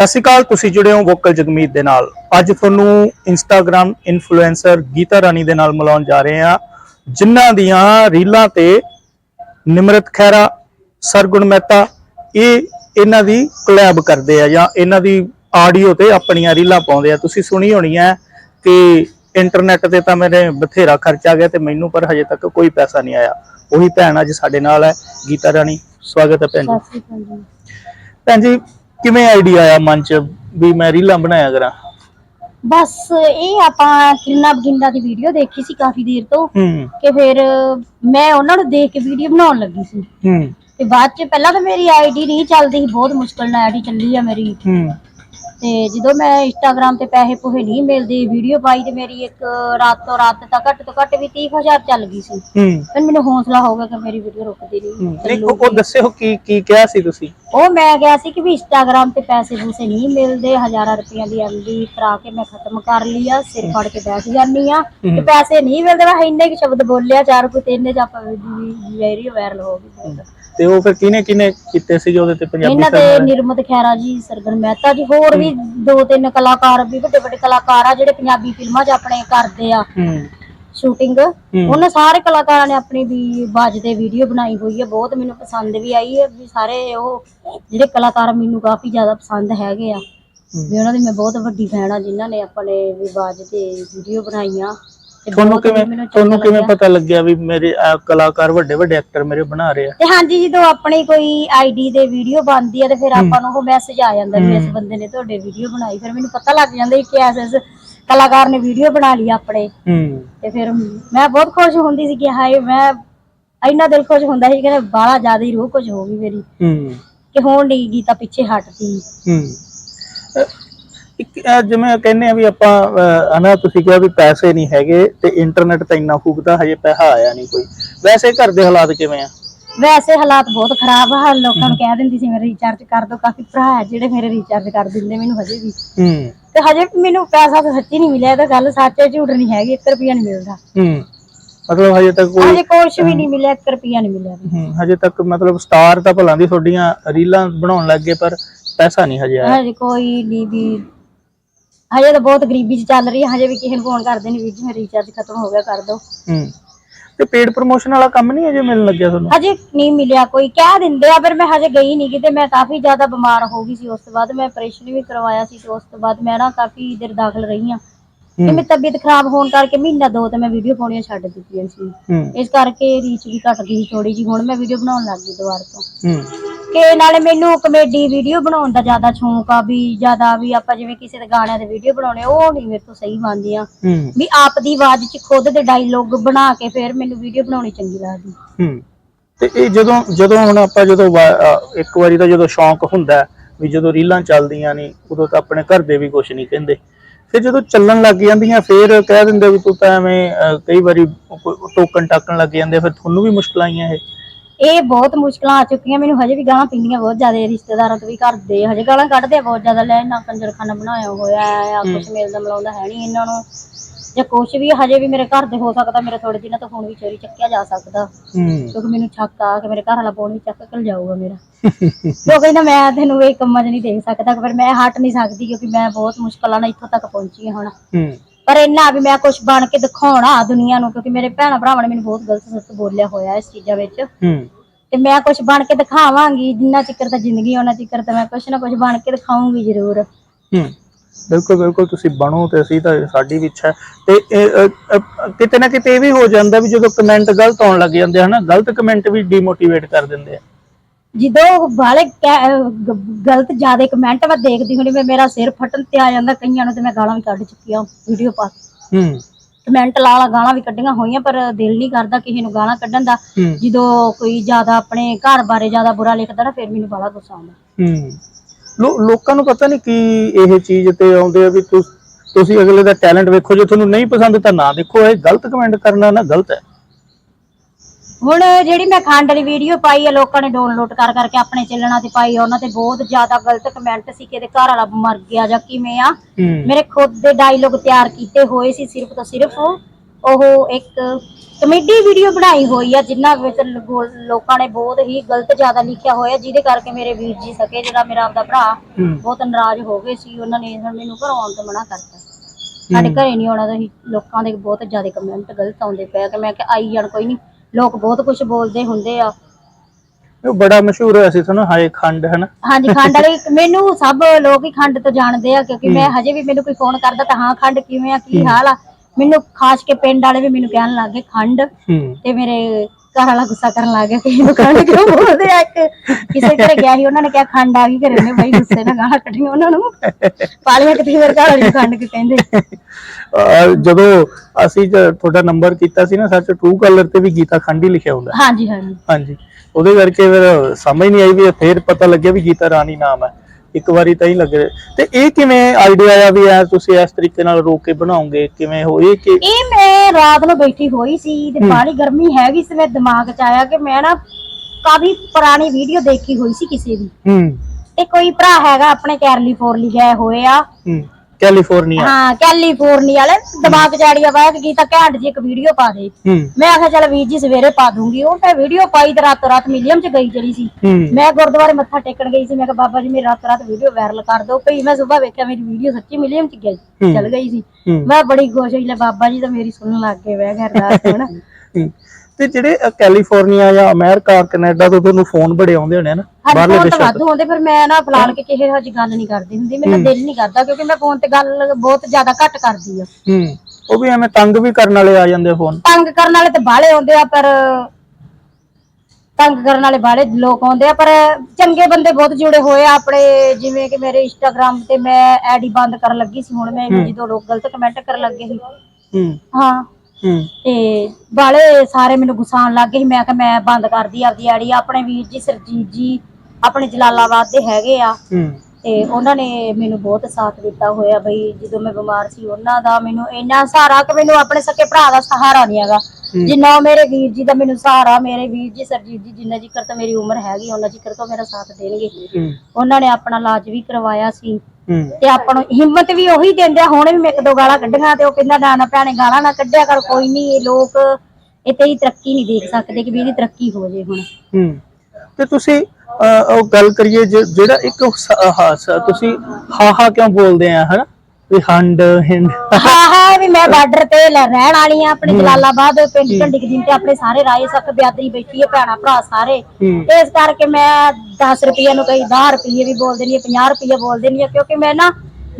ਸਤਿ ਸ਼੍ਰੀ ਅਕਾਲ ਤੁਸੀਂ ਜੁੜੇ ਹੋ ਵੋਕਲ ਜਗਮੀਤ ਦੇ ਨਾਲ। ਅੱਜ ਤੁਹਾਨੂੰ ਇੰਸਟਾਗ੍ਰam ਇਨਫਲੂਐਂਸਰ ਗੀਤਾ ਰਾਣੀ ਦੇ ਨਾਲ ਮਿਲਾਉਣ ਜਾ ਰਹੇ ਹਾਂ। ਜਿਨ੍ਹਾਂ ਦੀਆਂ ਰੀਲਾਂ ਤੇ ਨਿਮਰਤ ਖਹਿਰਾ ਸਰਗੁਣ ਮਹਿਤਾ ਇਹ ਇਹਨਾਂ ਦੀ ਕੋਲੈਬ ਕਰਦੇ ਆ ਜਾਂ ਇਹਨਾਂ ਦੀ ਆਡੀਓ ਤੇ ਆਪਣੀਆਂ ਰੀਲਾਂ ਪਾਉਂਦੇ ਆ। ਤੁਸੀਂ ਸੁਣੀ ਹੋਣੀ ਹੈ ਕਿ ਇੰਟਰਨੈਟ ਤੇ ਤਾਂ ਮੇਰੇ ਬਥੇਰਾ ਖਰਚਾ ਗਿਆ ਤੇ ਮੈਨੂੰ ਪਰ ਹਜੇ ਤੱਕ ਕੋਈ ਪੈਸਾ ਨਹੀਂ ਆਇਆ। ਉਹੀ ਭੈਣ ਅੱਜ ਸਾਡੇ ਨਾਲ ਹੈ। ਗੀਤਾ ਰਾਣੀ ਸਵਾਗਤ ਹੈ ਭੈਣ ਜੀ। ਭੈਣ ਜੀ ਕਿਵੇਂ ਆਈਡੀਆ ਆਇਆ ਮਨ ਚ ਵੀ ਮੈਂ ਰੀਲਾਂ ਬਣਾਇਆ ਕਰਾਂ? ਬਸ ਇਹ ਆਪਾਂ ਕਿਰਨਾ ਬਗਿੰਦਾ ਦੀ ਵੀਡੀਓ ਦੇਖੀ ਸੀ ਕਾਫੀ ਦੇਰ ਤੋਂ ਹੂੰ। ਕਿ ਫਿਰ ਮੈਂ ਉਹਨਾਂ ਨੂੰ ਦੇਖ ਕੇ ਵੀਡੀਓ ਬਣਾਉਣ ਲੱਗੀ ਸੀ। ਹੂੰ। ਤੇ ਬਾਅਦ ਚ ਪਹਿਲਾਂ ਤਾਂ ਮੇਰੀ ਆਈਡੀ ਨਹੀਂ ਚੱਲਦੀ ਸੀ ਬਹੁਤ ਮੁਸ਼ਕਲ ਨਾਲ ਆਈਡੀ ਚੱਲੀ ਆ ਮੇਰੀ। ਹੂੰ। ਤੇ ਜਦੋਂ ਮੈਂ ਇੰਸਟਾਗ੍ਰam ਤੇ ਪੈਸੇ ਪੂਹੇ ਨਹੀਂ ਮਿਲਦੇ ਵੀਡੀਓ ਪਾਈ ਤੇ ਮੇਰੀ ਇੱਕ ਰਾਤ ਤੋਂ ਰਾਤ ਤੱਕ ਘੱਟ ਤੋਂ ਘੱਟ ਵੀ 30000 ਚੱਲ ਗਈ ਸੀ। ਹੂੰ। ਫਿਰ ਮੈਨੂੰ ਹੌਸਲਾ ਹੋ ਗਿਆ ਕਿ ਮੇਰੀ ਵੀਡੀਓ ਰੁਕਦੀ। ਨਹੀਂ। ਨਹੀਂ ਉਹ ਉਹ ਦੱਸਿਓ ਕੀ ਕੀ ਕਿਹਾ ਸੀ ਤੁਸੀਂ? ਉਹ ਮੈਂ ਗਿਆ ਸੀ ਕਿ ਵੀ ਇੰਸਟਾਗ੍ਰam ਤੇ ਪੈਸੇ ਪੂਸੇ ਨਹੀਂ ਮਿਲਦੇ ਹਜ਼ਾਰਾਂ ਰੁਪਈਆਂ ਦੀ ਐਮਡੀ ਕਰਾ ਕੇ ਮੈਂ ਖਤਮ ਕਰ ਲਈ ਆ ਸਿਰ ਫੜ ਕੇ ਬੈਠ ਜਾਨੀ ਆ। ਤੇ ਪੈਸੇ ਨਹੀਂ ਮਿਲਦੇ ਮੈਂ ਇੰਨੇ ਕੁ ਸ਼ਬਦ ਬੋਲਿਆ ਚਾਰ ਕੋ ਤਿੰਨ ਚ ਆਪਾਂ ਵੈਰੀ ਵਾਇਰਲ ਹੋ ਗਈ। ਤੇ ਉਹ ਫਿਰ ਕਿਹਨੇ ਕਿਹਨੇ ਕੀਤੇ ਸੀ ਉਹਦੇ ਤੇ ਪੰਜਾਬੀ ਇਹਨਾਂ ਫਿਲਮ ਤੇ ਨਿਰਮਤ ਖੈਰਾ ਜੀ ਸਰਗਨ ਮਹਿਤਾ ਜੀ ਹੋਰ ਵੀ ਦੋ ਤਿੰਨ ਕਲਾਕਾਰ ਵੀ ਵੱਡੇ ਵੱਡੇ ਕਲਾਕਾਰ ਆ ਜਿਹੜੇ ਪੰਜਾਬੀ ਫਿਲਮਾਂ 'ਚ ਆਪਣੇ ਕਰਦੇ ਆ। ਹੂੰ। ਸ਼ੂਟਿੰਗ। ਉਹਨਾਂ ਸਾਰੇ ਕਲਾਕਾਰਾਂ ਨੇ ਆਪਣੀ ਵੀ ਬਾਜ ਤੇ ਵੀਡੀਓ ਬਣਾਈ ਹੋਈ ਹੈ ਬਹੁਤ ਮੈਨੂੰ ਪਸੰਦ ਵੀ ਆਈ ਹੈ ਵੀ ਸਾਰੇ ਉਹ ਜਿਹੜੇ ਕਲਾਕਾਰ ਮੈਨੂੰ ਕਾਫੀ ਜ਼ਿਆਦਾ ਪਸੰਦ ਹੈਗੇ ਆ। ਵੀ ਉਹਨਾਂ ਦੀ ਮੈਂ ਬਹੁਤ ਵੱਡੀ ਫੈਨ ਆ ਜਿਨ੍ਹਾਂ ਨੇ ਆਪਣੇ ਵੀ ਬਾਜ ਤੇ ਵੀਡੀਓ ਬਣਾਈਆਂ। ਤੁਹਾਨੂੰ ਕਿਵੇਂ ਤੁਹਾਨੂੰ ਕਿਵੇਂ। ਪਤਾ ਲੱਗਿਆ ਵੀ ਮੇਰੇ ਆਹ ਕਲਾਕਾਰ ਵੱਡੇ ਵੱਡੇ ਐਕਟਰ ਮੇਰੇ ਬਣਾ ਰਹੇ ਆ? ਤੇ ਹਾਂਜੀ ਜਦੋਂ ਆਪਣੀ ਕੋਈ ਆਈਡੀ ਤੇ ਵੀਡੀਓ ਬਣਦੀ ਆ ਤੇ ਫਿਰ ਆਪਾਂ ਨੂੰ ਉਹ ਮੈਸੇਜ ਆ ਜਾਂਦਾ ਵੀ ਇਸ ਬੰਦੇ ਨੇ ਤੁਹਾਡੇ ਵੀਡੀਓ ਬਣਾਈ। ਫਿਰ ਮੈਨੂੰ ਪਤਾ ਲੱਗ ਜਾਂਦਾ ਵੀ ਕਿ ਐਸ ਐਸ ਕਲਾਕਾਰ ਨੇ ਵੀਡੀਓ ਬਣਾ ਲਈ ਆਪਣੇ। ਹੂੰ। ਤੇ ਫਿਰ ਮੈਂ ਬਹੁਤ ਖੁਸ਼ ਹੁੰਦੀ ਸੀ ਕਿ ਹਾਏ ਮੈਂ ਇੰਨਾ ਦਿਲ ਖੁਸ਼ ਹੁੰਦਾ ਸੀ ਕਿ ਬਾਲਾ ਜ਼ਿਆਦਾ ਹੀ ਰੂਹ ਕੁਝ ਹੋ ਗਈ ਮੇਰੀ। ਹੂੰ। ਕਿ ਹੁਣ ਨਹੀਂ ਗੀਤਾ ਪਿੱਛੇ ਹਟਦੀ। ਹੂੰ। ਇੱਕ ਜਿਵੇਂ ਕਹਿੰਦੇ ਆ ਵੀ ਆਪਾਂ ਅਹ, ਹਨਾ ਤੁਸੀਂ ਕਿਹਾ ਵੀ ਪੈਸੇ ਨਹੀਂ ਹੈਗੇ ਤੇ ਇੰਟਰਨੈਟ ਤਾਂ ਇੰਨਾ ਫੂਕਦਾ ਹਜੇ ਪੈਸਾ ਆਇਆ ਨਹੀਂ ਕੋਈ। ਵੈਸੇ ਘਰ ਦੇ ਹਾਲਾਤ ਕਿਵੇਂ ਆ? ਵੈਸੇ ਹਾਲਾਤ ਬਹੁਤ ਖਰਾਬ ਆ ਲੋਕਾਂ ਨੂੰ ਕਹਿ ਦਿੰਦੀ ਸੀ ਮੇਰਾ ਰੀਚਾਰਜ ਕਰ ਦਿਓ ਕਾਫੀ ਭਰਾ ਹੈ ਜਿਹੜੇ ਮੇਰੇ ਰੀਚਾਰਜ ਕਰ ਦਿੰਦੇ ਮੈਨੂੰ ਹਜੇ ਵੀ। ਹੂੰ। ਤੇ ਹਜੇ ਵੀ ਮੈਨੂੰ ਪੈਸਾ ਤਾਂ ਸੱਚੀ ਨਹੀਂ ਮਿਲਿਆ ਇਹ ਤਾਂ ਗੱਲ ਸੱਚ ਹੈ ਝੂਠ ਨਹੀਂ ਹੈਗੀ 1 ਰੁਪਿਆ ਨਹੀਂ ਮਿਲਦਾ। ਹੂੰ। ਮਤਲਬ ਹਜੇ ਤੱਕ ਕੋਈ ਹਜੇ ਕੁਛ ਵੀ ਨਹੀਂ ਮਿਲਿਆ 1 ਰੁਪਿਆ ਨਹੀਂ ਮਿਲਿਆ। ਹੂੰ ਹਜੇ ਤੱਕ ਮਤਲਬ ਸਟਾਰ ਤਾਂ ਭਲਾਂ ਦੀ ਤੁਹਾਡੀਆਂ ਰੀਲਾਂ ਬਣਾਉਣ ਲੱਗ ਗਏ ਪਰ ਪੈਸਾ ਨਹੀਂ ਹਜੇ ਆਇਆ। ਹਜੇ ਕੋਈ ਨਹੀਂ ਵੀ ਹਜੇ ਤਾਂ ਬਹੁਤ ਗਰੀਬੀ ਚ ਚੱਲ ਰਹੀ ਹੈ ਹਜੇ ਵੀ ਕਿਸੇ ਨੂੰ ਫੋਨ ਕਰਦੇ ਨਹੀਂ ਵੀਰ ਜੀ ਮੇਰਾ ਰੀਚਾਰਜ ਖਤਮ ਹੋ ਗਿਆ ਕਰ ਦਿਓ। ਹੂੰ। ਤੇ ਪੇਡ ਪ੍ਰੋਮੋਸ਼ਨ ਵਾਲਾ ਕੰਮ ਨਹੀਂ ਅਜੇ ਮਿਲਣ ਲੱਗਿਆ ਤੁਹਾਨੂੰ? ਹਜੇ ਨਹੀਂ ਮਿਲਿਆ ਕੋਈ ਕਹਿ ਦਿੰਦੇ ਆ ਪਰ ਮੈਂ ਹਜੇ ਗਈ ਨਹੀਂ ਕਿਤੇ ਮੈਂ ਕਾਫੀ ਜ਼ਿਆਦਾ ਬਿਮਾਰ ਹੋ ਗਈ ਸੀ ਉਸ ਤੋਂ ਬਾਅਦ ਮੈਂ ਆਪਰੇਸ਼ਨ ਵੀ ਕਰਵਾਇਆ ਸੀ ਤੇ ਉਸ ਤੋਂ ਬਾਅਦ ਮੈਂ ਨਾ ਕਾਫੀ ਦੇਰ ਦਾਖਲ ਰਹੀ ਹਾਂ ਤੇ ਮੇਰੀ ਤਬੀਅਤ ਖਰਾਬ ਹੋਣ ਕਰਕੇ ਮਹੀਨਾ ਦੋ ਤੇ ਮੈਂ ਵੀਡੀਓ ਪਾਉਣੀਆਂ ਛੱਡ ਦਿੱਤੀਆਂ ਸੀ। ਹੂੰ। ਇਸ ਕਰਕੇ ਰੀਚ ਵੀ ਘਟ ਗਈ ਸੀ ਥੋੜੀ ਜੀ ਹੁਣ ਮੈਂ ਵੀਡੀਓ ਬਣਾਉਣ ਲੱਗ ਗਈ ਦੁਬਾਰਾ ਤੋਂ। ਹੂੰ। ਕਿ ਨਾਲੇ ਮੈਨੂੰ ਕਮੇਡੀ ਵੀਡੀਓ ਬਣਾਉਣ ਦਾ ਜ਼ਿਆਦਾ ਸ਼ੌਂਕ ਆ ਵੀ ਜ਼ਿਆਦਾ ਵੀ ਆਪਾਂ ਜਿਵੇਂ ਕਿਸੇ ਦੇ ਗਾਣਿਆਂ ਦੇ ਵੀਡੀਓ ਬਣਾਉਣੇ ਉਹ ਨਹੀਂ ਮੇਰੇ ਤੋਂ ਸਹੀ ਬਣਦੀਆਂ ਹੂੰ। ਵੀ ਆਪ ਦੀ ਆਵਾਜ਼ 'ਚ ਖੁਦ ਦੇ ਡਾਇਲੋਗ ਬਣਾ ਕੇ ਫਿਰ ਮੈਨੂੰ ਵੀਡੀਓ ਬਣਾਉਣੀ ਚੰਗੀ ਲੱਗਦੀ। ਹੂੰ। ਤੇ ਇਹ ਜਦੋਂ ਜਦੋਂ ਹੁਣ ਆਪਾਂ ਜਦੋਂ ਵਾ- ਅਹ ਇੱਕ ਵਾਰੀ ਤਾਂ ਜਦੋਂ ਸ਼ੌਂਕ ਹੁੰਦਾ ਹੈ ਵੀ ਜਦੋਂ ਰੀਲਾਂ ਚੱਲਦੀਆਂ ਨੇ ਉਦੋਂ ਤਾਂ ਆਪਣੇ ਘਰ ਦੇ ਵੀ ਕੁਝ ਨਹੀਂ ਕਹਿੰਦੇ। ਫਿਰ ਜਦੋਂ ਚੱਲਣ ਲੱਗ ਜਾਂਦੀਆਂ ਫਿਰ ਕਹਿ ਦਿੰਦੇ ਵੀ ਤੂੰ ਤਾਂ ਐਵੇਂ ਅਹ, ਕਈ ਵਾਰੀ ਕੋਈ ਟੋਕਨ ਟਾਕਣ ਲੱਗ ਜਾਂਦੇ ਫਿਰ ਤੁਹਾਨੂੰ ਵੀ ਮੁਸ਼ਕਲਾਂ ਆਈਆਂ ਇਹ। ਇਹ ਬਹੁਤ ਮੁਸ਼ਕਲਾਂ ਆ ਚੁੱਕੀਆਂ ਮੈਨੂੰ ਹਜੇ ਵੀ ਗਾਲਾਂ ਪਿੰਦੀਆਂ ਬਹੁਤ ਜ਼ਿਆਦਾ ਰਿਸ਼ਤੇਦਾਰਾਂ ਤੋਂ ਵੀ ਕਰਦੇ ਹਜੇ ਗਾਲਾਂ ਕੱਢਦੇ ਆ ਬਹੁਤ ਜ਼ਿਆਦਾ ਲੈ ਨਾ ਕੰਜਰਖਾਨਾ ਬਣਾਇਆ ਹੋਇਆ ਆ ਕੁਝ ਮਿਲਦਾ ਮਿਲਾਉਂਦਾ ਹੈ ਨਹੀਂ ਇਹਨਾਂ ਨੂੰ। ਜੇ ਕੁਛ ਵੀ ਹਜੇ ਵੀ ਮੇਰੇ ਘਰ ਦੇ ਹੋ ਸਕਦਾ ਮੇਰੇ ਥੋੜੇ ਦਿਨਾਂ ਤੋਂ ਫੋਨ ਵੀ ਚੋਰੀ ਚੱਕਿਆ ਜਾ ਸਕਦਾ। ਹੂੰ। ਕਿਉਂਕਿ ਮੈਨੂੰ ਸ਼ੱਕ ਆ ਕਿ ਮੇਰੇ ਘਰ ਵਾਲਾ ਫੋਨ ਵੀ ਚੱਕ ਕੇ ਜਾਊਗਾ ਮੇਰਾ। ਕਿਉਂਕਿ ਕਹਿੰਦਾ ਮੈਂ ਤੈਨੂੰ ਇਹ ਕੰਮਾਂ 'ਚ ਨਹੀਂ ਦੇਖ ਸਕਦਾ ਪਰ ਮੈਂ ਹਟ ਨਹੀਂ ਸਕਦੀ ਕਿਉਂਕਿ ਮੈਂ ਬਹੁਤ ਮੁਸ਼ਕਲਾਂ ਨਾਲ ਇੱਥੋਂ ਤੱਕ ਪਹੁੰਚੀ ਹਾਂ ਹੁਣ। ਹੂੰ। ਪਰ ਇੰਨਾ ਵੀ ਮੈਂ ਕੁਝ ਬਣ ਕੇ ਦਿਖਾਉਣਾ ਦੁਨੀਆ ਨੂੰ ਕਿਉਂਕਿ ਮੇਰੇ ਭੈਣਾਂ ਭਰਾਵਾਂ ਨੇ ਮੈਨੂੰ ਬਹੁਤ ਗਲਤ ਸੱਚ ਬੋਲਿਆ ਹੋਇਆ ਇਸ ਚੀਜ਼ਾਂ ਵਿੱਚ। ਹੂੰ। ਤੇ ਮੈਂ ਕੁਝ ਬਣ ਕੇ ਦਿਖਾਵਾਂਗੀ ਜਿੰਨਾ ਚਿਕਰ ਤਾਂ ਜ਼ਿੰਦਗੀ ਉਹਨਾਂ ਚਿਕਰ ਤਾਂ ਮੈਂ ਕੁਝ ਨਾ ਕੁਝ ਬਣ ਕੇ ਦਿਖਾਉਂਗੀ ਜ਼ਰੂਰ। ਹੂੰ। ਬਿਲਕੁਲ ਬਿਲਕੁਲ ਤੁਸੀਂ ਬਣੋ ਤੇ ਅਸੀਂ ਤਾਂ ਸਾਡੀ ਵੀ ਇੱਛਾ। ਤੇ ਇਹ, ਅ, ਅ, ਕਿਤੇ ਨਾ ਕਿਤੇ ਇਹ ਵੀ ਹੋ ਜਾਂਦਾ ਵੀ ਜਦੋਂ ਕਮੈਂਟ ਗਲਤ ਆਉਣ ਲੱਗ ਜਾਂਦੇ ਹਨਾ? ਗਲਤ ਕਮੈਂਟ ਵੀ ਡੀਮੋਟੀਵੇਟ ਕਰ ਦਿੰਦੇ ਆ। ਜਦੋਂ ਵਾਲੇ ਗਲਤ ਜ਼ਿਆਦਾ ਕਮੈਂਟ ਮੈਂ ਦੇਖਦੀ ਹੁੰਦੀ ਮੈਂ ਮੇਰਾ ਸਿਰ ਫਟਣ ਤੇ ਆ ਜਾਂਦਾ ਕਈਆਂ ਨੂੰ ਤੇ ਮੈਂ ਗਾਲਾਂ ਵੀ ਕੱਢ ਚੁੱਕੀ ਆ ਵੀਡੀਓ ਪਾ ਹੂੰ। ਕਮੈਂਟ ਲਾ ਲਾ ਗਾਲਾਂ ਵੀ ਕੱਢੀਆਂ ਹੋਈਆਂ ਪਰ ਦਿਲ ਨਹੀਂ ਕਰਦਾ ਕਿਸੇ ਨੂੰ ਗਾਲਾਂ ਕੱਢਣ ਦਾ। ਜਦੋਂ ਕੋਈ ਜ਼ਿਆਦਾ ਆਪਣੇ ਘਰ ਬਾਰੇ ਜ਼ਿਆਦਾ ਬੁਰਾ ਲਿਖਦਾ ਨਾ ਫਿਰ ਮੈਨੂੰ ਬੜਾ ਗੁੱਸਾ ਆਉਂਦਾ। ਹੂੰ। ਲੋਕਾਂ ਨੂੰ ਪਤਾ ਨਹੀਂ ਕੀ ਇਹ ਚੀਜ਼ ਤੇ ਆਉਂਦੇ ਆ ਵੀ ਤੁਸੀਂ ਅਗਲੇ ਦਾ ਟੈਲੈਂਟ ਵੇਖੋ ਜੇ ਤੁਹਾਨੂੰ ਨਹੀਂ ਪਸੰਦ ਤਾਂ ਨਾ ਦੇਖੋ ਇਹ ਗਲਤ ਕਮੈਂਟ ਕਰਨਾ ਨਾ ਗਲਤ ਹੈ। ਹੁਣ ਜਿਹੜੀ ਮੈਂ ਖੰਡ ਵਾਲੀ ਵੀਡੀਓ ਪਾਈ ਆ ਲੋਕਾਂ ਨੇ ਡਾਊਨਲੋਡ ਕਰ ਕਰਕੇ ਆਪਣੇ ਚੱਲਣਾ ਤੇ ਪਾਈ ਆ, ਉਹਨਾਂ ਤੇ ਬਹੁਤ ਜ਼ਿਆਦਾ ਗਲਤ ਕਮੈਂਟ ਸੀ ਕਿ ਇਹਦੇ ਘਰ ਵਾਲਾ ਮਰ ਗਿਆ ਜਾਂ ਕਿਵੇਂ ਆ। ਮੇਰੇ ਖੁਦ ਦੇ ਡਾਇਲੋਗ ਤਿਆਰ ਕੀਤੇ ਹੋਏ ਸੀ ਸਿਰਫ ਤੋਂ ਸਿਰਫ ਉਹ ਇੱਕ ਕਮੇਡੀ ਵੀਡੀਓ ਬਣਾਈ ਹੋਈ ਆ ਜਿਨ੍ਹਾਂ ਵਿੱਚ ਲੋਕਾਂ ਨੇ ਬਹੁਤ ਹੀ ਗਲਤ ਜ਼ਿਆਦਾ ਲਿਖਿਆ ਹੋਇਆ ਜਿਹਦੇ ਕਰਕੇ ਮੇਰੇ ਵੀਰ ਜੀ ਸਕੇ ਜਿਹੜਾ ਮੇਰਾ ਆਪਦਾ ਭਰਾ ਬਹੁਤ ਨਾਰਾਜ਼ ਹੋ ਗਏ ਸੀ ਉਹਨਾਂ ਨੇ ਮੈਨੂੰ ਘਰੋਂ ਆਉਣ ਤੋਂ ਮਨਾ ਕਰਤਾ। ਸਾਡੇ ਘਰੇ ਨਹੀਂ ਆਉਣਾ ਤੁਸੀਂ ਲੋਕਾਂ ਦੇ ਬਹੁਤ ਜ਼ਿਆਦਾ ਕਮੈਂਟ ਗਲਤ ਆਉਂਦੇ ਪਏ ਕਿ ਮੈਂ ਕਿ ਆਈ ਜਾਣ ਕੋਈ ਨਹੀਂ ਲੋਕ ਬਹੁਤ ਕੁਝ ਬੋਲਦੇ ਹੁੰਦੇ ਆ। ਉਹ ਬੜਾ ਮਸ਼ਹੂਰ ਹੋਇਆ ਸੀ ਤੁਹਾਨੂੰ ਹਾਏ ਖੰਡ ਹੈ ਨਾ ਹਾਂਜੀ ਖੰਡ ਵਾਲੀ ਮੈਨੂੰ ਸਭ ਲੋਕ ਹੀ ਖੰਡ ਤੋਂ ਜਾਣਦੇ ਆ ਕਿਉਂਕਿ ਮੈਂ ਹਜੇ ਵੀ ਮੈਨੂੰ ਕੋਈ ਫੋਨ ਕਰਦਾ ਤਾਂ ਹਾਂ ਖੰਡ ਕਿਵੇਂ ਆ ਕੀ ਹਾਲ ਆ? ਮੈਨੂੰ ਖਾਸ ਕੇ ਪਿੰਡ ਵਾਲੇ ਵੀ ਮੈਨੂੰ ਕਹਿਣ ਲੱਗ ਖੰਡ? ਤੇ ਮੇਰੇ ਘਰ ਵਾਲਾ ਗੁੱਸਾ ਕਰਨ ਲੱਗ ਗਿਆ ਕਿ ਇਹਨੂੰ ਖੰਡ ਕਿਉਂ ਬੋਲਦੇ ਆ ਇੱਕ? ਕਿਸੇ ਘਰੇ ਗਿਆ ਸੀ ਉਹਨਾਂ ਨੇ ਕਿਹਾ ਖੰਡ ਆ ਗਈ ਘਰੇ ਨੇ ਬਾਈ ਗੁੱਸੇ ਨਾਲ ਗਾਲਾਂ ਕੱਢੀਆਂ ਉਹਨਾਂ ਨੂੰ। ਪਾਲੀਆਂ ਕਿਤੇ ਘਰ ਵਾਲੀ ਨੂੰ ਖੰਡ ਕਿ ਕਹਿੰਦੇ? ਅਹ ਜਦੋਂ ਅਸੀਂ ਜ- ਤੁਹਾਡਾ ਨੰਬਰ ਕੀਤਾ ਸੀ ਨਾ ਸੱਚ ਟੂ ਕਲਰ ਤੇ ਵੀ ਗੀਤਾ ਖੰਡ ਹੀ ਲਿਖਿਆ ਹੁੰਦਾ। ਹਾਂਜੀ ਹਾਂਜੀ। ਹਾਂਜੀ। ਉਹਦੇ ਕਰਕੇ ਫਿਰ ਸਮਝ ਨਹੀਂ ਆਈ ਵੀ ਫਿਰ ਪਤਾ ਲੱਗਿਆ ਵੀ ਗੀਤਾ ਰਾਣੀ ਨਾਮ ਹੈ। ਇੱਕ ਵਾਰੀ ਤਾਂ ਹੀ ਲੱਗੇ ਤੇ ਇਹ ਕਿਵੇਂ ਆਈਡੀਆ ਆਇਆ ਵੀ ਐ ਤੁਸੀਂ ਇਸ ਤਰੀਕੇ ਨਾਲ ਰੋਕ ਕੇ ਬਣਾਓਗੇ? ਕਿਵੇਂ ਹੋ ਇਹ ਕਿ ਇਹ ਮੈਂ ਰਾਤ ਨੂੰ ਬੈਠੀ ਹੋਈ ਸੀ ਤੇ ਬਾਹਲੀ ਗਰਮੀ ਹੈਗੀ ਸੀ ਮੇਰੇ ਦਿਮਾਗ 'ਚ ਆਇਆ ਕਿ ਮੈਂ ਨਾ ਕਾਫੀ ਪੁਰਾਣੀ ਵੀਡੀਓ ਦੇਖੀ ਹੋਈ ਸੀ ਕਿਸੇ ਦੀ। ਹੂੰ। ਤੇ ਕੋਈ ਭਰਾ ਹੈਗਾ ਆਪਣੇ ਕੈਲੀਫੋਰਨੀਆ ਗਏ ਹੋਏ ਆ। ਹੂੰ ਕੈਲੀਫੋਰਨੀਆ। ਹਾਂ ਕੈਲੀਫੋਰਨੀਆ ਵਾਲੇ ਦਿਮਾਗ ਆਈਡੀਆ ਪਾਇਆ ਕਿ ਗੀਤਾ ਘੈਂਟ ਜੀ ਇੱਕ ਵੀਡੀਓ ਪਾ ਦੇ। ਹੂੰ। ਮੈਂ ਆਖਿਆ ਚੱਲ ਵੀਰ ਜੀ ਸਵੇਰੇ ਪਾ ਦੂੰਗੀ। ਉਹ ਮੈਂ ਵੀਡੀਓ ਪਾਈ ਤੇ ਰਾਤੋਂ ਰਾਤ ਮਿਲੀਅਮ 'ਚ ਗਈ ਜਿਹੜੀ ਸੀ। ਹੂੰ। ਮੈਂ ਗੁਰਦੁਆਰੇ ਮੱਥਾ ਟੇਕਣ ਗਈ ਸੀ। ਮੈਂ ਕਿਹਾ ਬਾਬਾ ਜੀ ਮੇਰੀ ਰਾਤ ਰਾਤ ਵੀਡੀਓ ਵਾਇਰਲ ਕਰ ਦਿਓ। ਭਈ ਮੈਂ ਸਵੇਰ ਵੇਖਿਆ ਮੇਰੀ ਵੀਡੀਓ ਸੱਚੀ ਮਿਲੀਅਮ 'ਚ ਗਈ। ਚੱਲ ਗਈ ਸੀ। ਹੂੰ। ਮੈਂ ਬੜੀ ਖੁਸ਼ ਹੋਈ ਲੈ ਬਾਬਾ ਜੀ ਤਾਂ ਮੇਰੀ ਸੁਣਨ ਲੱਗ ਗਏ ਵੈ ਅਰਦਾਸ ਹੁਣ ਹੂੰ। ਤੇ ਜਿਹੜੇ ਅ, ਕੈਲੀਫੋਰਨੀਆ ਜਾਂ ਅਮਰੀਕਾ ਕੈਨੇਡਾ ਤੋਂ ਤੁਹਾਨੂੰ ਫੋਨ ਬੜੇ ਆਉਂਦੇ ਹੋਣੇ ਨਾ ਬਾਹਰਲੇ ਫੋਨ ਤਾਂ ਦੇਸ਼ਾਂ ਤੋਂ। ਵਾਧੂ ਹੁੰਦੇ ਪਰ ਮੈਂ ਨਾ ਫਿਲਹਾਲ ਕਿ ਕਿਸੇ ਹੱਜ ਗੱਲ ਨਹੀਂ ਕਰਦੀ ਹੁੰਦੀ ਮੇਰਾ ਦਿਲ ਨਹੀਂ ਕਰਦਾ ਕਿਉਂਕਿ ਮੈਂ ਫੋਨ ਤੇ ਗੱਲ ਬਹੁਤ ਜ਼ਿਆਦਾ ਘੱਟ ਕਰਦੀ ਆ। ਹੂੰ ਉਹ ਵੀ ਐਵੇਂ ਤੰਗ ਵੀ ਕਰਨ ਵਾਲੇ ਆ ਜਾਂਦੇ ਫੋਨ ਤੰਗ ਕਰਨ ਵਾਲੇ ਤੇ ਬਾਹਲੇ ਆਉਂਦੇ ਆ ਪਰ ਤੰਗ ਕਰਨ ਵਾਲੇ ਬਾਹਲੇ ਲੋਕ ਆਉਂਦੇ ਆ ਪਰ ਚੰਗੇ ਬੰਦੇ ਬਹੁਤ ਜੁੜੇ ਹੋਏ ਆ ਆਪਣੇ ਜਿਵੇਂ ਕਿ ਮੇਰੇ ਇੰਸਟਾਗ੍ਰam ਤੇ ਮੈਂ ਆਈਡੀ ਬੰਦ ਕਰਨ ਲੱਗੀ ਸੀ ਹੁਣ ਮੈਂ ਜਦੋਂ ਲੋਕ ਗਲਤ ਕਮੈਂਟ ਕਰਨ ਲੱਗੇ ਸੀ। ਹਾਂ ਹੂੰ। ਤੇ ਬਾਲੇ ਸਾਰੇ ਮੈਨੂੰ ਗੁਸਾਉਣ ਲੱਗ ਗਏ ਮੈਂ ਕਿਹਾ ਮੈਂ ਬੰਦ ਕਰਦੀ ਆਪਦੀ ਆੜੀ। ਆਪਣੇ ਵੀਰ ਜੀ ਸਰਜੀਤ ਜੀ ਆਪਣੇ ਜਲਾਲਾਬਾਦ ਦੇ ਹੈਗੇ ਆ। ਹੂੰ। ਤੇ ਉਹਨਾਂ ਨੇ ਮੈਨੂੰ ਬਹੁਤ ਸਾਥ ਦਿੱਤਾ ਹੋਇਆ ਬਈ ਜਦੋਂ ਮੈਂ ਬਿਮਾਰ ਸੀ ਉਹਨਾਂ ਦਾ ਮੈਨੂੰ ਇੰਨਾ ਸਹਾਰਾ ਕਿ ਮੈਨੂੰ ਆਪਣੇ ਸਕੇ ਭਰਾ ਦਾ ਸਹਾਰਾ ਨਹੀਂ ਹੈਗਾ। ਜਿੰਨਾ ਮੇਰੇ ਵੀਰ ਜੀ ਦਾ ਮੈਨੂੰ ਸਹਾਰਾ ਮੇਰੇ ਵੀਰ ਜੀ ਸਰਜੀਤ ਜੀ ਜਿੰਨਾ ਜਿਕਰ ਤਾਂ ਮੇਰੀ ਉਮਰ ਹੈਗੀ ਉਹਨਾਂ ਜਿਕਰ ਤੋਂ ਮੇਰਾ ਸਾਥ ਦੇਣਗੇ। ਉਹਨਾਂ ਨੇ ਆਪਣਾ ਇਲਾਜ ਵੀ ਕਰਵਾਇਆ ਸੀ। ਤੇ ਆਪਾਂ ਨੂੰ ਹਿੰਮਤ ਵੀ ਉਹੀ ਦਿੰਦੇ ਆ ਹੁਣ ਵੀ ਮੈਂ ਇੱਕ ਦੋ ਗਾਲਾਂ ਕੱਢੀਆਂ ਤੇ ਉਹ ਕਹਿੰਦਾ ਨਾ ਨਾ ਭੈਣੇ ਗਾਲਾਂ ਨਾ ਕੱਢਿਆ ਕਰ ਕੋਈ ਨਹੀਂ ਇਹ ਲੋਕ ਇਹ ਹੀ ਤਰੱਕੀ ਨਹੀਂ ਦੇਖ ਸਕਦੇ ਕਿ ਵੀ ਇਹਦੀ ਤਰੱਕੀ ਹੋ ਜੇ ਹੁਣ। ਤੇ ਤੁਸੀਂ ਉਹ ਗੱਲ ਕਰੀਏ ਜਿਹੜਾ ਇੱਕ ਸ- ਆਹ ਸ- ਤੁਸੀਂ ਹਾ ਹਾ ਕਿਉਂ ਬੋਲਦੇ ਆ ਹਨਾ? ਵੀ ਹੰਡ ਹਿੰਡ। ਹਾਂ ਹਾਂ ਵੀ ਮੈਂ ਬਾਰਡਰ ਤੇ ਲ- ਰਹਿਣ ਵਾਲੀ ਆ ਆਪਣੇ ਜਲਾਲਾਬਾਦ ਪਿੰਡ ਢੰਡਕ ਦਿਨ ਤੇ ਆਪਣੇ ਸਾਰੇ ਰਾਏ ਸੱਕ ਬਿਆਦਰੀ ਬੈਠੀ ਹੈ ਭੈਣਾ ਭਰਾ ਸਾਰੇ। ਹੂੰ। ਤੇ ਇਸ ਕਰਕੇ ਮੈਂ 10 ਰੁਪਏ ਨੂੰ ਕਈ 10 ਰੁਪਏ ਵੀ ਬੋਲ ਦੇਣੀ 50 ਰੁਪਏ ਬੋਲ ਦੇਣੀ ਕਿਉਂਕਿ ਮੈਂ ਨਾ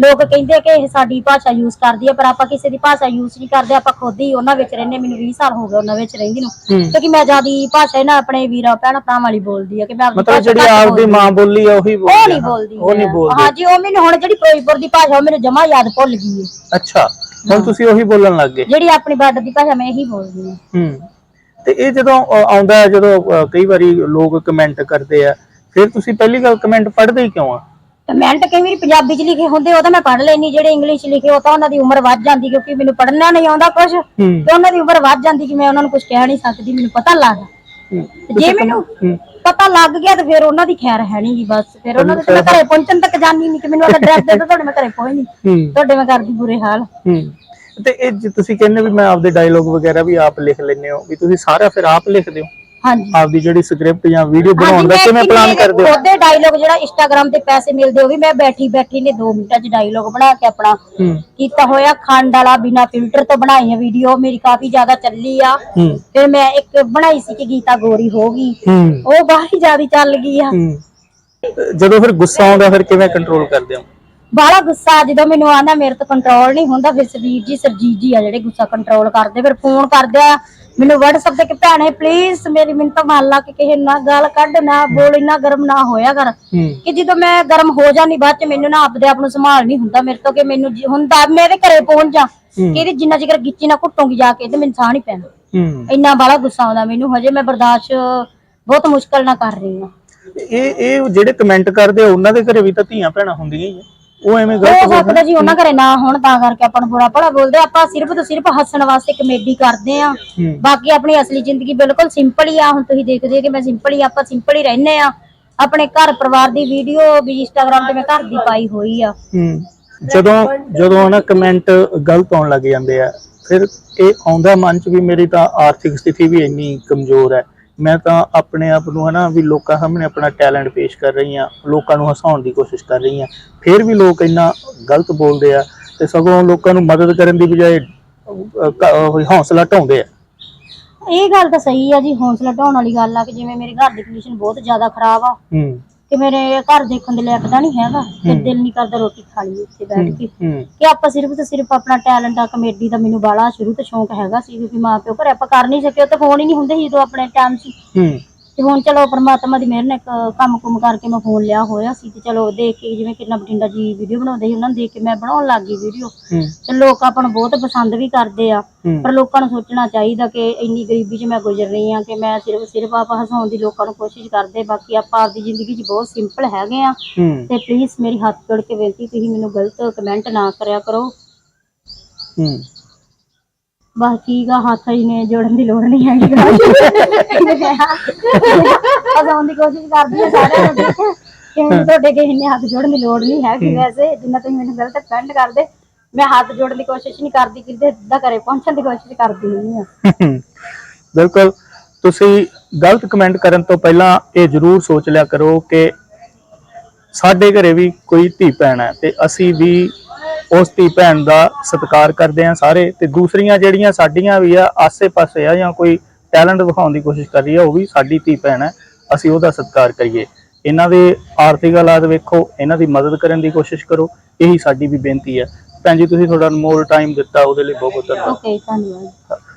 ਲੋਕ ਕਹਿੰਦੇ ਕਿ ਇਹ ਸਾਡੀ ਭਾਸ਼ਾ ਯੂਜ਼ ਕਰਦੀ ਹੈ ਪਰ ਆਪਾਂ ਕਿਸੇ ਦੀ ਭਾਸ਼ਾ ਯੂਜ਼ ਨਹੀਂ ਕਰਦੇ ਆਪਾਂ ਖੁਦ ਹੀ ਉਹਨਾਂ ਵਿੱਚ ਰਹਿੰਦੇ ਮੈਨੂੰ 20 ਸਾਲ ਹੋ ਗਏ ਉਹਨਾਂ ਵਿੱਚ ਰਹਿੰਦੀ ਨੂੰ। ਕਿਉਂਕਿ ਮੈਂ ਜਿਆਦੀ ਭਾਸ਼ਾ ਇਹਨਾਂ ਆਪਣੇ ਵੀਰਾਂ ਭੈਣਾਂ ਭਰਾਵਾਂ ਵਾਲੀ ਬੋਲਦੀ ਆ ਕਿ ਮੈਂ ਆਪਣੀ ਮਤਲਬ ਜਿਹੜੀ ਆਪਦੀ ਮਾਂ ਬੋਲੀ ਆ ਉਹੀ ਉਹ ਨਹੀਂ ਆ। ਬੋਲਦੀ। ਉਹ ਨਹੀਂ। ਬੋਲਦੇ। ਹਾਂਜੀ ਉਹ ਮੈਨੂੰ ਹੁਣ ਜਿਹੜੀ ਫਿਰੋਜ਼ਪੁਰ ਦੀ ਭਾਸ਼ਾ ਉਹ ਮੈਨੂੰ ਜਮਾ ਯਾਦ ਭੁੱਲ ਗਈ ਹੈ ਅੱਛਾ ਹੁਣ ਤੁਸੀਂ ਉਹੀ ਬੋਲਣ ਲੱਗ ਗਏ। ਜਿਹੜੀ ਆਪਣੀ ਬਾਰਡਰ ਦੀ ਭਾਸ਼ਾ ਮੈਂ ਇਹੀ ਬੋਲਦੀ ਹਾਂ ਹੂੰ। ਤੇ ਇਹ ਜਦੋਂ ਆਉਂਦਾ ਜਦੋਂ ਕਈ ਵਾਰੀ ਲੋਕ ਕਮੈਂਟ ਕਰਦੇ ਆ ਫਿਰ ਤੁਸੀਂ ਪਹਿਲੀ ਗੱਲ ਕਮੈਂਟ ਪੜ੍ਹਦੇ ਹੀ ਕਿਉਂ ਆ? ਕਮੈਂਟ ਕਈ ਵਾਰੀ ਪੰਜਾਬੀ ਚ ਲਿਖੇ ਹੁੰਦੇ ਉਹ ਤਾਂ ਮੈਂ ਪੜ੍ਹ ਲੈਣੀ ਜਿਹੜੇ ਇੰਗਲਿਸ਼ ਲਿਖੇ ਉਹ ਤਾਂ ਉਹਨਾਂ ਦੀ ਉਮਰ ਵੱਧ ਜਾਂਦੀ ਕਿਉਂਕਿ ਮੈਨੂੰ ਪੜ੍ਹਨਾ ਨਹੀਂ ਆਉਂਦਾ ਕੁਝ ਤੇ ਉਹਨਾਂ ਦੀ ਉਮਰ ਵੱਧ ਜਾਂਦੀ ਕਿ ਮੈਂ ਉਹਨਾਂ ਨੂੰ ਕੁਝ ਕਹਿ ਨਹੀਂ ਸਕਦੀ ਮੈਨੂੰ ਪਤਾ ਲੱਗ ਹੂੰ, ਤੇ ਜੇ ਮੈਨੂੰ ਪਤਾ ਲੱਗ ਗਿਆ ਤੇ ਫਿਰ ਉਹਨਾਂ ਦੀ ਖੈਰ ਹੈ ਨਹੀਂ ਬਸ। ਫਿਰ ਉਹਨਾਂ ਦੇ ਤੇ ਮੈਂ ਘਰੇ ਪਹੁੰਚਣ ਤੱਕ ਜਾਣੀ ਨਹੀਂ ਕਿ ਮੈਨੂੰ ਉਹਦਾ ਐਡਰੈਸ ਦੇ ਦਿਓ ਤੁਹਾਡੇ ਮੈਂ ਘਰੇ ਪਹੁੰਚ ਨਹੀਂ ਤੁਹਾਡੇ ਮੈਂ ਕਰਦੀ ਬੁਰੇ ਹਾਲ। ਤੇ ਇਹ ਜੇ ਤੁਸੀਂ ਕਹਿੰਦੇ ਵੀ ਮੈਂ ਆਪਦੇ ਡਾਇਲੋਗ ਵਗੈਰਾ ਵੀ ਆਪ ਲਿਖ ਲੈਂਦੇ ਹੋ ਵੀ ਤੁਸੀਂ ਸਾਰਾ ਫਿਰ ਆਪ ਲਿਖਦੇ ਹੋ ਹਾਂਜੀ। ਆਪਦੀ ਜਿਹੜੀ ਸਕ੍ਰਿਪਟ ਜਾਂ ਵੀਡੀਓ ਬਣਾਉਣ ਦਾ ਕਿਵੇਂ ਪਲਾਨ ਕਰਦੇ ਹੋ? ਉਹਦੇ ਡਾਇਲੋਗ ਜਿਹੜਾ ਇੰਸਟਾਗ੍ਰam ਤੇ ਪੈਸੇ ਮਿਲਦੇ ਉਹ ਵੀ ਮੈਂ ਬੈਠੀ ਬੈਠੀ ਨੇ 2 ਮਿੰਟਾਂ 'ਚ ਡਾਇਲੋਗ ਬਣਾ ਕੇ ਆਪਣਾ ਹੂੰ। ਕੀਤਾ ਹੋਇਆ ਖੰਡ ਵਾਲਾ ਬਿਨਾ ਫਿਲਟਰ ਤੋਂ ਬਣਾਈ ਹੈ ਵੀਡੀਓ ਮੇਰੀ ਕਾਫੀ ਜ਼ਿਆਦਾ ਚੱਲੀ ਆ। ਹੂੰ। ਫਿਰ ਮੈਂ ਇੱਕ ਬਣਾਈ ਸੀ ਕਿ ਗੀਤਾ ਗੋਰੀ ਹੋ ਗਈ। ਹੂੰ। ਉਹ ਬਾਹਲੀ ਜ਼ਿਆਦਾ ਚੱਲ ਗਈ ਆ। ਹੂੰ। ਜਦੋਂ ਫਿਰ ਗੁੱਸਾ ਆਉਂਦਾ ਫਿਰ ਕਿਵੇਂ ਕੰਟਰੋਲ ਕਰਦੇ ਹੋ? ਬਾਹਲਾ ਗੁੱਸਾ ਜਦੋਂ ਮੈਨੂੰ ਆਂਦਾ ਮੇਰੇ ਤੋਂ ਕੰਟਰੋਲ ਨਹੀਂ ਹੁੰਦਾ ਫਿਰ ਸਵੀਰ ਜੀ ਸਰਜੀਤ ਜੀ ਆ ਜਿਹੜੇ ਗੁੱਸਾ ਕੰਟਰੋਲ ਕਰਦੇ ਫਿਰ ਫੋਨ ਕਰਦੇ ਆ ਮੈਨੂੰ WhatsApp ਤੇ ਕਿ ਭੈਣੇ ਪਲੀਜ਼ ਮੇਰੀ ਮਿੰਟ ਮੰਨ ਲਾ ਕਿ ਕਿਸੇ ਨਾਲ ਗੱਲ ਕੱਢ ਨਾ ਬੋਲ ਇੰਨਾ ਗਰਮ ਨਾ ਹੋਇਆ ਕਰ। ਕਿ ਜਦੋਂ ਮੈਂ ਗਰਮ ਹੋ ਜਾਂਦੀ ਬਾਅਦ ਚ ਮੈਨੂੰ ਨਾ ਆਪਦੇ ਆਪ ਨੂੰ ਸੰਭਾਲ ਨਹੀਂ ਹੁੰਦਾ ਮੇਰੇ ਤੋਂ ਕਿ ਮੈਨੂੰ ਹੁੰਦਾ ਮੇਰੇ ਘਰੇ ਪਹੁੰਚ ਜਾ। ਕਿ ਇਹਦੀ ਜਿੰਨਾ ਚਿਰ ਗਿੱਚੀ ਨਾ ਘੁੱਟੂਗੀ ਜਾ ਕੇ ਤੇ ਮੈਨੂੰ ਸਾਹ ਨਹੀਂ ਪੈਣਾ। ਹੂੰ। ਇੰਨਾ ਬਾਲਾ ਗੁੱਸਾ ਆਉਂਦਾ ਮੈਨੂੰ ਹਜੇ ਮੈਂ ਬਰਦਾਸ਼ਤ ਬਹੁਤ ਮੁਸ਼ਕਲ ਨਾਲ ਕਰ ਰਹੀ ਹਾਂ। ਇਹ ਇਹ ਜਿਹੜੇ ਕਮੈਂਟ ਕਰਦੇ ਉਹਨਾਂ ਦੇ ਘਰੇ ਵੀ ਤਾਂ ਧੀਆਂ ਭੈਣਾਂ ਹੁੰਦੀਆਂ ਹੀ ਆ। ਉਹ ਐਵੇਂ ਹੋ ਗਲਤ ਸਕਦਾ ਜੀ ਉਹਨਾਂ ਘਰੇ ਨਾ ਹੋਣ ਤਾਂ ਕਰਕੇ ਆਪਾਂ ਨੂੰ ਬੁਰਾ ਭਲਾ ਬੋਲਦੇ ਆ। ਆਪਾਂ ਸਿਰਫ ਤੇ ਸਿਰਫ ਹੱਸਣ ਵਾਸਤੇ ਕਮੇਡੀ ਕਰਦੇ ਆ। ਹੂੰ। ਬਾਕੀ ਆਪਣੀ ਅਸਲੀ ਜ਼ਿੰਦਗੀ ਬਿਲਕੁਲ ਸਿੰਪਲ ਹੀ ਆ। ਹੁਣ ਤੁਸੀਂ ਦੇਖਦੇ ਹੋ ਕਿ ਮੈਂ ਸਿੰਪਲ ਹੀ ਆਪਾਂ ਸਿੰਪਲ ਹੀ ਰਹਿੰਦੇ ਆ। ਆਪਣੇ ਘਰ ਪਰਿਵਾਰ ਦੀ ਵੀਡੀਓ ਵੀ ਇੰਸਟਾਗ੍ਰam ਤੇ ਮੈਂ ਘਰ ਦੀ ਪਾਈ ਹੋਈ ਆ। ਹੂੰ। ਜਦੋਂ ਜਦੋਂ ਨਾ ਕਮੈਂਟ ਗਲਤ ਆਉਣ ਲੱਗ ਜਾਂਦੇ ਆ ਫਿਰ ਇਹ ਆਉਂਦਾ ਮਨ ਚ ਵੀ ਮੇਰੀ ਤਾਂ ਆਰਥਿਕ ਸਥਿਤੀ ਵੀ ਇੰਨੀ ਕਮਜ਼ੋਰ ਹੈ। ਮੈਂ ਤਾਂ ਆਪਣੇ ਆਪ ਨੂੰ ਹਨਾ ਵੀ ਲੋਕਾਂ ਸਾਹਮਣੇ ਆਪਣਾ ਟੈਲੈਂਟ ਪੇਸ਼ ਕਰ ਰਹੀ ਹਾਂ ਲੋਕਾਂ ਨੂੰ ਹਸਾਉਣ ਦੀ ਕੋਸ਼ਿਸ਼ ਕਰ ਰਹੀ ਹਾਂ। ਫਿਰ ਵੀ ਲੋਕ ਇੰਨਾ ਗਲਤ ਬੋਲਦੇ ਆ ਤੇ ਸਗੋਂ ਲੋਕਾਂ ਨੂੰ ਮਦਦ ਕਰਨ ਦੀ ਬਜਾਏ ਹੌਸਲਾ ਢਾਉਂਦੇ ਆ। ਇਹ ਗੱਲ ਤਾਂ ਸਹੀ ਆ ਜੀ ਹੌਸਲਾ ਢਾਉਣ ਵਾਲੀ ਗੱਲ ਆ ਕਿ ਜਿਵੇਂ ਮੇਰੇ ਘਰ ਦੀ ਕੰਡੀਸ਼ਨ ਬਹੁਤ ਜ਼ਿਆਦਾ ਖਰਾਬ ਆ। ਹੂੰ। ਕਿ ਮੇਰੇ ਘਰ ਦੇਖਣ ਦੇ ਲਾਇਕ ਤਾਂ ਨਹੀਂ ਹੈਗਾ। ਤੇ ਦਿਲ ਨਹੀਂ ਕਰਦਾ ਰੋਟੀ ਖਾ ਲਈਏ ਇੱਥੇ ਬੈਠ ਕੇ। ਕਿ ਆਪਾਂ ਸਿਰਫ ਤੇ ਸਿਰਫ ਆਪਣਾ ਟੈਲੈਂਟ ਆ ਕਮੇਡੀ ਦਾ ਮੈਨੂੰ ਬਾਲਾ ਸ਼ੁਰੂ ਤੋਂ ਸ਼ੌਂਕ ਹੈਗਾ ਸੀ ਵੀ ਮਾਂ ਪਿਓ ਘਰੇ ਆਪਾਂ ਕਰ ਨਹੀਂ ਸਕੇ ਉਹ ਤਾਂ ਫੋਨ ਹੀ ਨਹੀਂ ਹੁੰਦੇ ਸੀ ਜਦੋਂ ਆਪਣੇ ਟਾਈਮ ਸੀ। ਹੂੰ। ਤੇ ਹੁਣ ਚਲੋ ਪ੍ਰਮਾਤਮਾ ਦੀ ਮਿਹਰ ਨਾਲ ਇੱਕ ਕੰਮ ਕੁਮ ਕਰਕੇ ਮੈਂ ਫੋਨ ਲਿਆ ਹੋਇਆ ਸੀ ਤੇ ਚਲੋ ਦੇਖ ਕੇ ਜਿਵੇਂ ਕਿੰਨਾ ਬਠਿੰਡਾ ਜੀ ਵੀਡੀਓ ਬਣਾਉਂਦੇ ਸੀ ਉਹਨਾਂ ਨੂੰ ਦੇਖ ਕੇ ਮੈਂ ਬਣਾਉਣ ਲੱਗ ਗਈ ਵੀਡੀਓ ਤੇ ਲੋਕ ਆਪਾਂ ਨੂੰ ਬਹੁਤ ਪਸੰਦ ਵੀ ਕਰਦੇ ਆ ਪਰ ਲੋਕਾਂ ਨੂੰ ਸੋਚਣਾ ਚਾਹੀਦਾ ਕਿ ਇੰਨੀ ਗਰੀਬੀ 'ਚ ਮੈਂ ਗੁਜ਼ਰ ਰਹੀ ਹਾਂ ਕਿ ਮੈਂ ਸਿਰਫ ਸਿਰਫ ਆਪਾਂ ਹਸਾਉਣ ਦੀ ਲੋਕਾਂ ਨੂੰ ਕੋਸ਼ਿਸ਼ ਕਰਦੇ ਬਾਕੀ ਆਪਾਂ ਆਪਦੀ ਜ਼ਿੰਦਗੀ 'ਚ ਬਹੁਤ ਸਿੰਪਲ ਹੈਗੇ ਆ। ਤੇ ਪਲੀਜ਼ ਮੇਰੀ ਹੱਥ ਜੋੜ ਕੇ ਬੇਨਤੀ ਤੁਸੀਂ ਮੈਨੂੰ ਗਲਤ ਕਮੈਂਟ ਨਾ ਕਰਿਆ ਕਰੋ। ਹੂੰ। ਬਾਕੀ ਦਾ ਹੱਥ ਹੀ ਨੇ ਜੋੜਨ ਦੀ ਲੋੜ ਨਹੀਂ ਹੈਗੀ ਹਸਾਉਣ ਦੀ ਕੋਸ਼ਿਸ਼ ਕਰਦੀ ਹਾਂ ਠੀਕ ਹੈ ਕਿ ਤੁਹਾਡੇ ਕਿਸੇ ਨੇ ਹੱਥ ਜੋੜਨ ਦੀ ਲੋੜ ਨਹੀਂ ਹੈਗੀ ਵੈਸੇ ਜਿੰਨਾ ਤੁਸੀਂ ਮੈਨੂੰ ਗਲਤ ਕਮੈਂਟ ਕਰਦੇ ਮੈਂ ਹੱਥ ਜੋੜਨ ਦੀ ਕੋਸ਼ਿਸ਼ ਨਹੀਂ ਕਰਦੀ ਕਿਤੇ ਸਿੱਧਾ ਘਰੇ ਪਹੁੰਚਣ ਦੀ ਕੋਸ਼ਿਸ਼ ਕਰਦੀ ਨਹੀਂ ਆ ਬਿਲਕੁਲ ਤੁਸੀਂ ਗਲਤ ਕਮੈਂਟ ਕਰਨ ਤੋਂ ਪਹਿਲਾਂ ਇਹ ਜ਼ਰੂਰ ਸੋਚ ਲਿਆ ਕਰੋ ਕਿ ਸਾਡੇ ਘਰੇ ਵੀ ਕੋਈ ਧੀ ਭੈਣ ਹੈ ਤੇ ਅਸੀਂ ਵੀ ਉਸ ਧੀ ਭੈਣ ਦਾ ਸਤਿਕਾਰ ਕਰਦੇ ਹਾਂ ਸਾਰੇ ਤੇ ਦੂਸਰੀਆਂ ਜਿਹੜੀਆਂ ਸਾਡੀਆਂ ਵੀ ਆ, ਆਸੇ-ਪਾਸੇ ਆ ਜਾਂ ਕੋਈ ਟੈਲੈਂਟ ਦਿਖਾਉਣ ਦੀ ਕੋਸ਼ਿਸ਼ ਕਰ ਰਹੀ ਹੈ ਉਹ ਵੀ ਸਾਡੀ ਧੀ ਭੈਣ ਹੈ ਅਸੀਂ ਉਹਦਾ ਸਤਿਕਾਰ ਕਰੀਏ। ਇਹਨਾਂ ਦੇ ਆਰਥਿਕ ਹਾਲਾਤ ਵੇਖੋ, ਇਹਨਾਂ ਦੀ ਮਦਦ ਕਰਨ ਦੀ ਕੋਸ਼ਿਸ਼ ਕਰੋ, ਇਹੀ ਸਾਡੀ ਵੀ ਬੇਨਤੀ ਹੈ ਭੈਣ ਜੀ, ਤੁਸੀਂ ਤੁਹਾਡਾ ਅਨਮੋਲ ਟਾਈਮ ਦਿੱਤਾ, ਉਹਦੇ ਲਈ ਬਹੁਤ ਬਹੁਤ ਧੰਨਵਾਦ। ਓਕੇ ਧੰਨਵਾਦ।